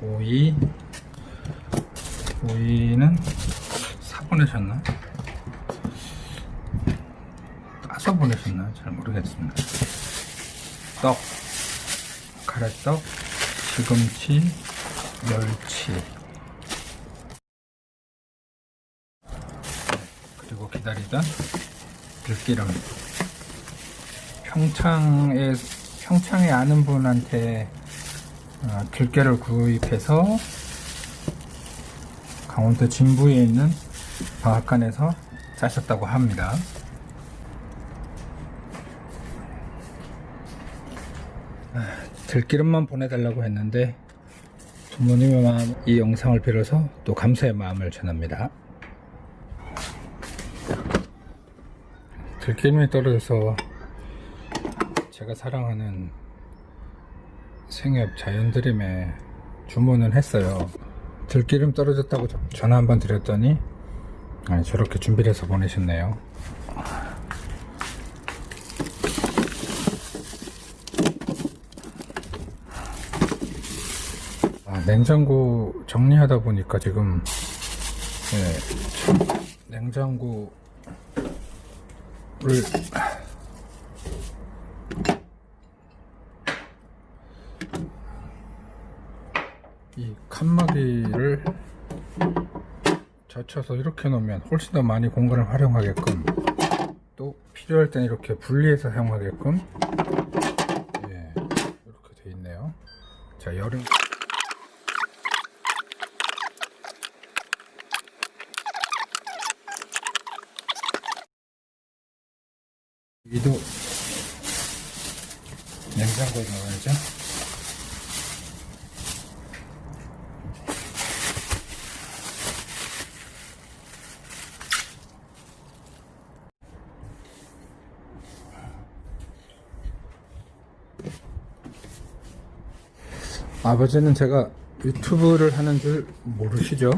오이. 오이는 사보내셨나? 따서 보내셨나? 잘 모르겠습니다. 떡. 가래떡. 시금치. 멸치. 그리고 기다리던 들기름. 평창에 평창에 아는 분한테 어, 들깨를 구입해서 강원도 진부에 있는 방앗간에서 짜셨다고 합니다. 아, 들기름만 보내달라고 했는데 부모님의 마음, 이 영상을 빌어서 또 감사의 마음을 전합니다. 들기름이 떨어져서 제가 사랑하는 생협 자연드림에 주문은 했어요. 들기름 떨어졌다고 저- 전화 한번 드렸더니 아니, 저렇게 준비를 해서 보내셨네요. 아, 냉장고 정리하다 보니까 지금 예, 냉장고를 이 칸막이를 젖혀서 이렇게 놓으면 훨씬 더 많이 공간을 활용하게끔 또 필요할 땐 이렇게 분리해서 사용하게끔 예, 이렇게 돼 있네요. 자 여름 여기도 냉장고에 넣어야죠. 아버지는 제가 유튜브를 하는 줄 모르시죠?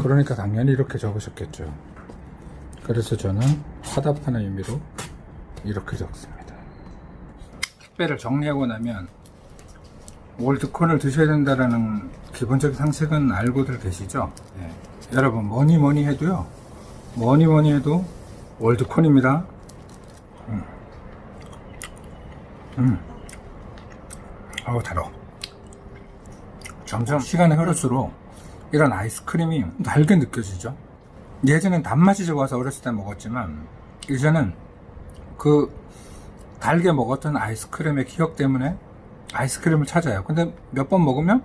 그러니까 당연히 이렇게 적으셨겠죠. 그래서 저는 화답하는 의미로 이렇게 적습니다. 택배를 정리하고 나면 월드콘을 드셔야 된다라는 기본적인 상식은 알고들 계시죠? 예. 여러분 뭐니 뭐니 해도요. 뭐니 뭐니 해도 월드콘입니다. 음. 음. 아우 달어. 점점 시간이 흐를수록 이런 아이스크림이 달게 느껴지죠. 예전엔 단맛이 좋아서 어렸을 때 먹었지만 이제는 그 달게 먹었던 아이스크림의 기억 때문에 아이스크림을 찾아요. 근데 몇 번 먹으면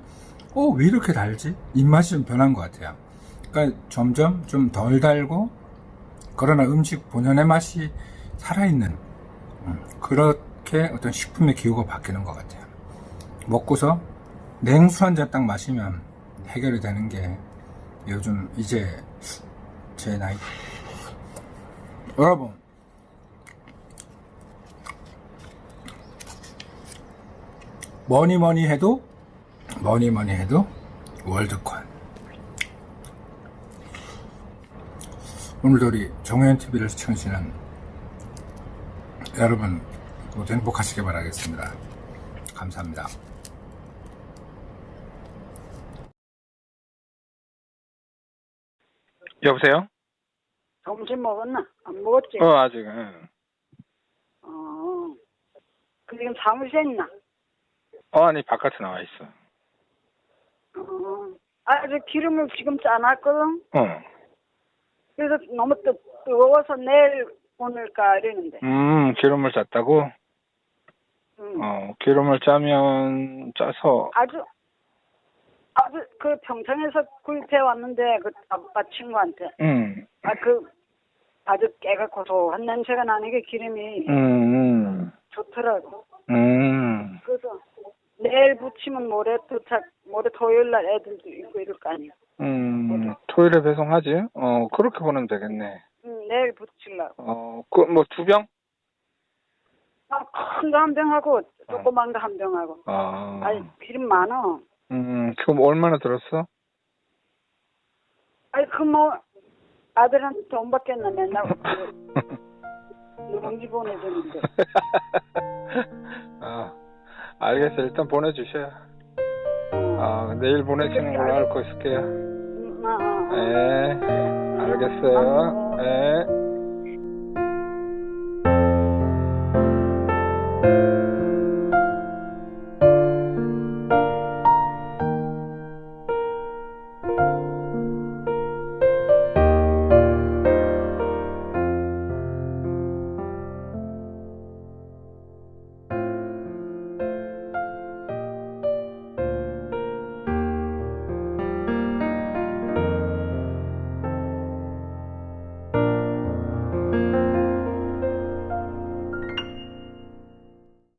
어, 왜 이렇게 달지? 입맛이 좀 변한 것 같아요. 그러니까 점점 좀 덜 달고 그러나 음식 본연의 맛이 살아있는 음, 그렇게 어떤 식품의 기호가 바뀌는 것 같아요. 먹고서 냉수 한 잔 딱 마시면 해결이 되는 게 요즘 이제 제 나이 여러분 뭐니 뭐니 해도 뭐니 뭐니 해도 월드콘 오늘도 우리 정현 TV를 시청하시는 여러분 모두 행복하시길 바라겠습니다. 감사합니다. 여보세요? 점심 먹었나? 안 먹었지? 어 아직 응. 어. 그 지금 사무실에 있나? 어 아니 바깥에 나와 있어. 어. 아직 기름을 지금 짜놨거든? 어. 그래서 너무 뜨, 뜨거워서 내일 보낼까 이러는데. 음 기름을 짰다고? 응. 어 기름을 짜면 짜서 아주, 아주 그 평창에서 구입해 왔는데 그 아빠 친구한테. 음 아, 그 아주 깨가 고소한 냄새가 나는 게 기름이 음, 좋더라고. 음, 그래서 내일 붙이면 모레 도착, 모레 토요일 날 애들도 있고 이럴 거 아니야. 음, 토요일에 배송하지? 어, 그렇게 보내면 되겠네. 응, 내일 붙이려고. 어, 그, 뭐, 두 병? 아, 큰 거 한 병하고 조그만 거 한 병하고. 아, 아니 기름 많어. 음, 그럼 얼마나 들었어? 아니 그 뭐 아들한테 돈 받겠나 맨날 그 누룽지 보내주는데. 아, 알겠어. 일단 보내주셔요. 아, 내일 보내시는 걸로 알고 있을게요. 네, 알겠어요. 예.